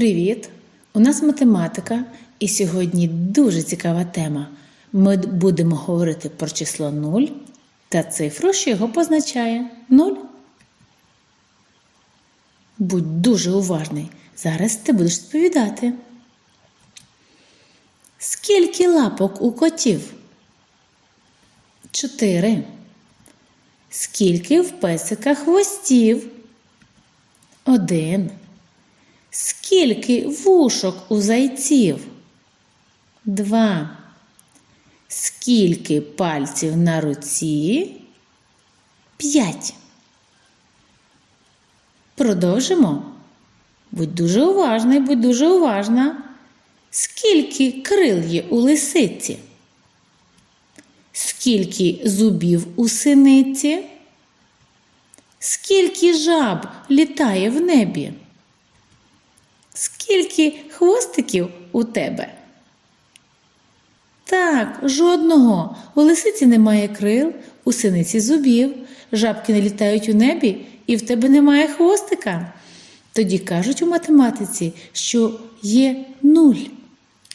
Привіт! У нас математика, і сьогодні дуже цікава тема. Ми будемо говорити про число 0 та цифру, що його позначає 0. Будь дуже уважний. Зараз ти будеш відповідати. Скільки лапок у котів? Чотири. Скільки в песика хвостів? Один. Скільки вушок у зайців? Два. Скільки пальців на руці? П'ять. Продовжимо. Будь дуже уважний, будь дуже уважна. Скільки крил є у лисиці? Скільки зубів у синиці? Скільки жаб літає в небі? Скільки хвостиків у тебе? Так, жодного. У лисиці немає крил, у синиці зубів, жабки не літають у небі, і в тебе немає хвостика. Тоді кажуть у математиці, що є нуль.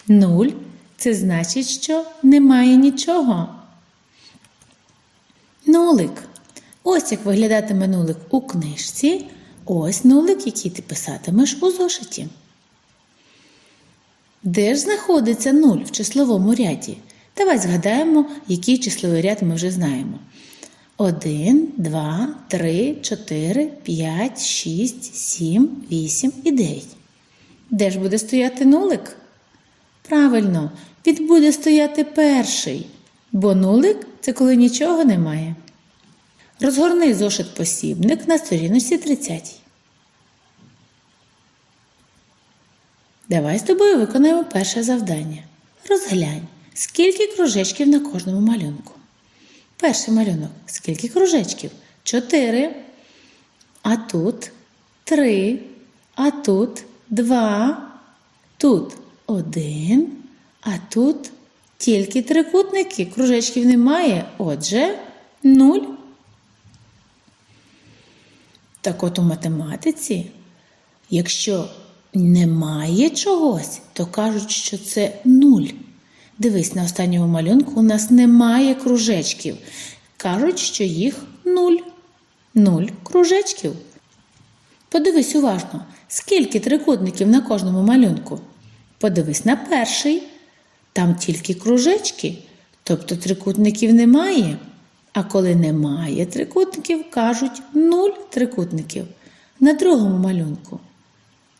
Нуль це значить, що немає нічого. Нулик. Ось як виглядатиме нулик у книжці. Ось нулик, який ти писатимеш у зошиті. Де ж знаходиться нуль в числовому ряді? Давай згадаємо, який числовий ряд ми вже знаємо. 1, 2, 3, 4, 5, 6, 7, 8 і 9. Де ж буде стояти нулик? Правильно, він буде стояти перший, бо нулик це коли нічого немає. Розгорни зошит посібник на сторіночці 30. Давай з тобою виконаємо перше завдання. Розглянь, скільки кружечків на кожному малюнку. Перший малюнок. Скільки кружечків? Чотири. А тут три. А тут два. Тут один. А тут тільки трикутники. Кружечків немає. Отже, нуль. Так от у математиці, якщо немає чогось, то кажуть, що це нуль. Дивись, на останньому малюнку у нас немає кружечків. Кажуть, що їх нуль. Нуль кружечків. Подивись уважно, скільки трикутників на кожному малюнку. Подивись на перший. Там тільки кружечки, тобто трикутників немає. А коли немає трикутників, кажуть нуль трикутників. На другому малюнку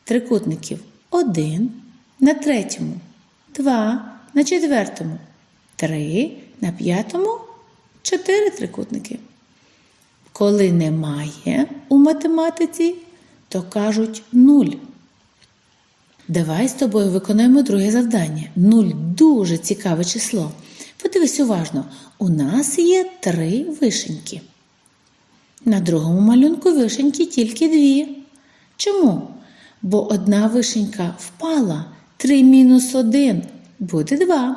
трикутників один, на третьому два, на четвертому три, на п'ятому чотири трикутники. Коли немає у математиці, то кажуть нуль. Давай з тобою виконуємо друге завдання. Нуль дуже цікаве число. Подивись уважно, у нас є три вишеньки. На другому малюнку вишеньки тільки дві. Чому? Бо одна вишенька впала, 3 мінус 1 буде 2.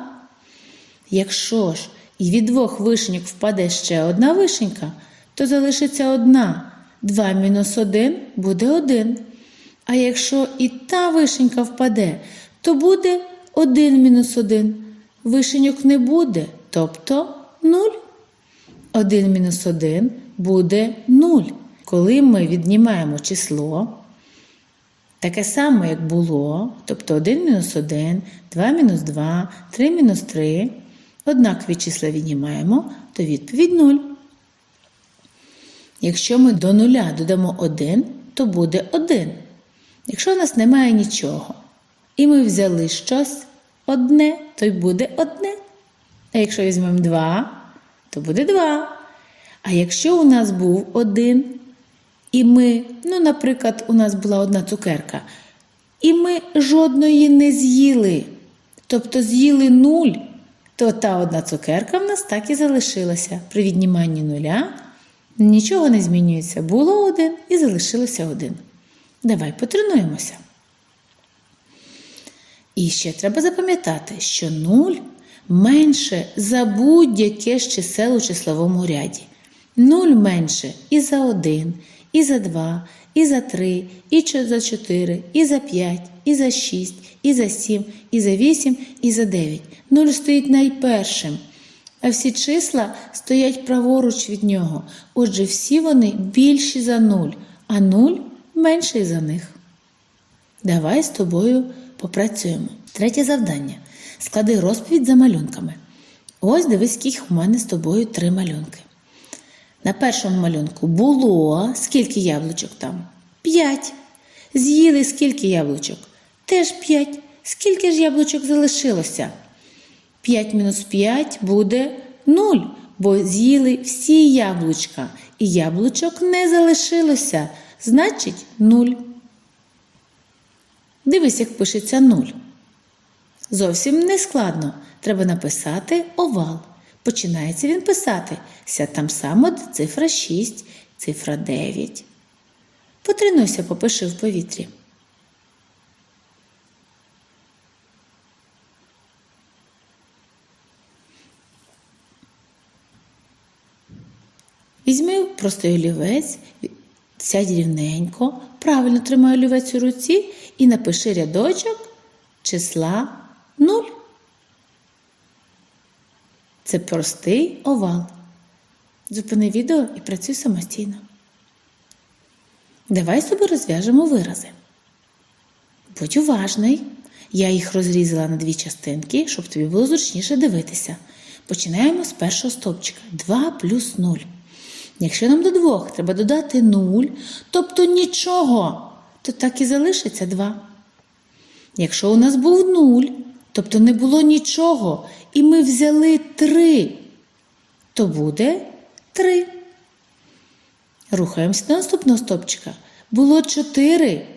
Якщо ж і від двох вишеньок впаде ще одна вишенька, то залишиться одна. 2 мінус 1 буде 1. А якщо і та вишенька впаде, то буде 1 мінус 1. Вишеньок не буде, тобто 0. 1 мінус 1 буде 0. Коли ми віднімаємо число, таке саме, як було, тобто 1 мінус 1, 2 мінус 2, 3 мінус 3, однакові числа віднімаємо, то відповідь 0. Якщо ми до нуля додамо 1, то буде 1. Якщо у нас немає нічого, і ми взяли щось одне, то й буде одне. А якщо візьмемо 2, то буде 2. А якщо у нас був один, і ми, ну, наприклад, у нас була одна цукерка, і ми жодної не з'їли, тобто з'їли нуль, то та одна цукерка в нас так і залишилася. При відніманні нуля нічого не змінюється. Було один і залишилося один. Давай потренуємося. І ще треба запам'ятати, що 0 менше за будь-яке з чисел у числовому ряді. 0 менше і за 1, і за 2, і за 3, і за 4, і за 5, і за 6, і за 7, і за 8, і за 9. 0 стоїть найпершим. А всі числа стоять праворуч від нього. Отже, всі вони більші за 0, а 0 менший за них. Давай з тобою попрацюємо. Третє завдання. Склади розповідь за малюнками. Ось дивись, скільки у мене з тобою три малюнки. На першому малюнку було скільки яблучок там? П'ять. З'їли скільки яблучок? Теж п'ять. Скільки ж яблучок залишилося? 5 мінус 5 буде 0, бо з'їли всі яблучка, і яблучок не залишилося, значить 0. Дивись, як пишеться 0. Зовсім не складно. Треба написати овал. Починається він писатися там само цифра 6, цифра 9. Потренуйся, попиши в повітрі. Візьми простий олівець, сядь рівненько, правильно тримай олівець у руці і напиши рядочок числа 0. Це простий овал. Зупини відео і працюй самостійно. Давай собі розв'яжемо вирази. Будь уважний. Я їх розрізала на дві частинки, щоб тобі було зручніше дивитися. Починаємо з першого стовпчика. 2 плюс 0. Якщо нам до двох треба додати 0, тобто нічого, то так і залишиться 2. Якщо у нас був 0, тобто не було нічого, і ми взяли 3, то буде 3. Рухаємося до наступного стопчика. Було 4,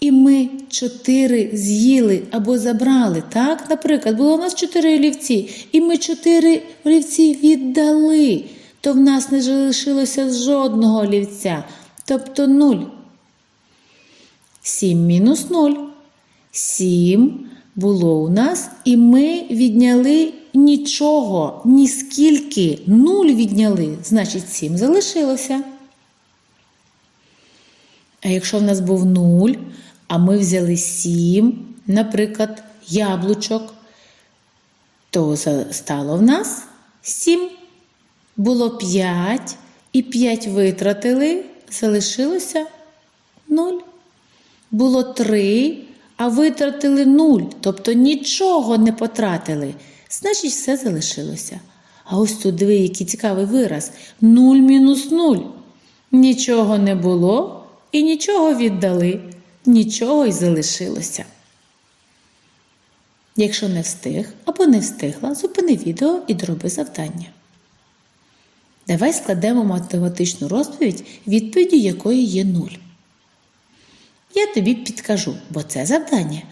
і ми 4 з'їли або забрали. Так, наприклад, було у нас 4 олівці, і ми 4 олівці віддали, то в нас не залишилося жодного олівця, тобто 0. 7 мінус 0. 7 було у нас, і ми відняли нічого, ні скільки. 0 відняли, значить 7 залишилося. А якщо в нас був 0, а ми взяли 7, наприклад, яблучок, то стало в нас 7. Було 5, і 5 витратили, залишилося 0. Було 3, а витратили 0, тобто нічого не потратили. Значить, все залишилося. А ось тут диви, який цікавий вираз: 0 мінус 0. Нічого не було і нічого віддали, нічого й залишилося. Якщо не встиг або не встигла, зупини відео і дроби завдання. Давай складемо математичну розповідь, відповіді якої є 0. Я тобі підкажу, бо це завдання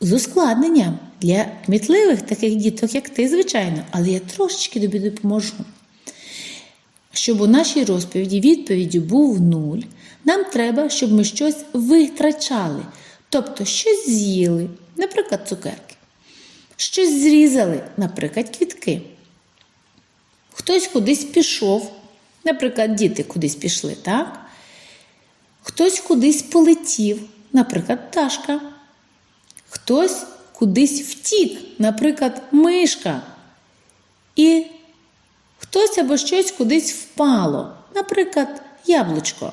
з ускладненням для кмітливих таких діток, як ти, звичайно, але я трошечки тобі допоможу. Щоб у нашій розповіді відповіді був нуль, нам треба, щоб ми щось витрачали, тобто щось з'їли, наприклад, цукерки, щось зрізали, наприклад, квітки. Хтось кудись пішов, наприклад, діти кудись пішли, так? Хтось кудись полетів, наприклад, пташка. Хтось кудись втік, наприклад, мишка. І хтось або щось кудись впало, наприклад, яблучко.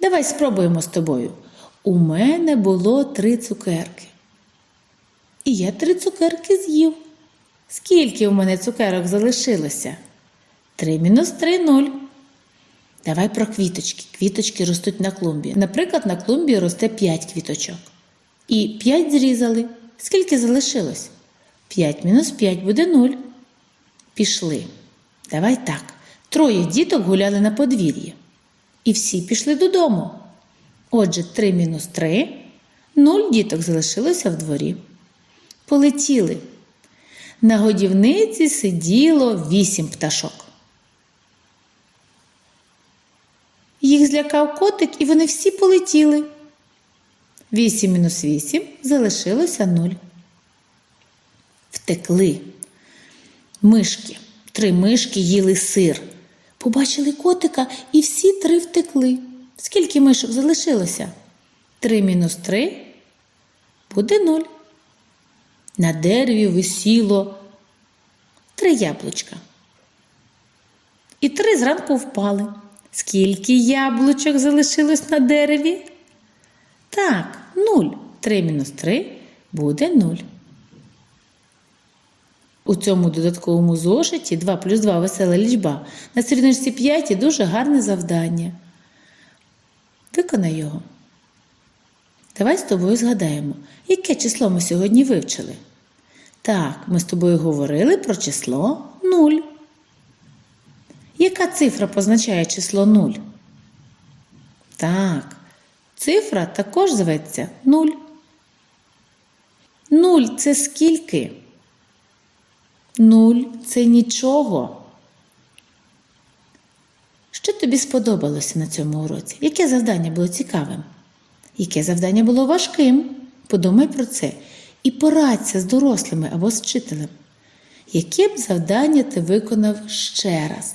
Давай спробуємо з тобою. У мене було три цукерки. І я три цукерки з'їв. Скільки у мене цукерок залишилося? Три мінус три нуль. Давай про квіточки. Квіточки ростуть на клумбі. Наприклад, на клумбі росте 5 квіточок. І 5 зрізали. Скільки залишилось? 5 мінус 5 буде 0. Пішли. Давай так. Троє діток гуляли на подвір'ї. І всі пішли додому. Отже, 3 мінус 3. 0 діток залишилося в дворі. Полетіли. На годівниці сиділо 8 пташок. Їх злякав котик, і вони всі полетіли. 8 мінус 8 залишилося 0. Втекли. Мишки. Три мишки їли сир. Побачили котика і всі три втекли. Скільки мишок залишилося? 3 мінус 3 буде 0. На дереві висіло три яблучка. І три зранку впали. Скільки яблучок залишилось на дереві? Так, 0. 3 мінус 3 буде 0. У цьому додатковому зошиті 2 плюс 2 весела лічба. На сторіночці 5 дуже гарне завдання. Виконай його. Давай з тобою згадаємо, яке число ми сьогодні вивчили. Так, ми з тобою говорили про число 0. Яка цифра позначає число 0? Так, цифра також зветься 0. 0 це скільки? 0 це нічого. Що тобі сподобалося на цьому уроці? Яке завдання було цікавим? Яке завдання було важким? Подумай про це і порадься з дорослими або з вчителем. Яке б завдання ти виконав ще раз?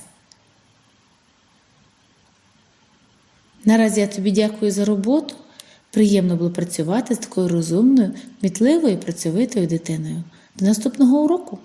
Наразі я тобі дякую за роботу. Приємно було працювати з такою розумною, кмітливою і працьовитою дитиною. До наступного уроку!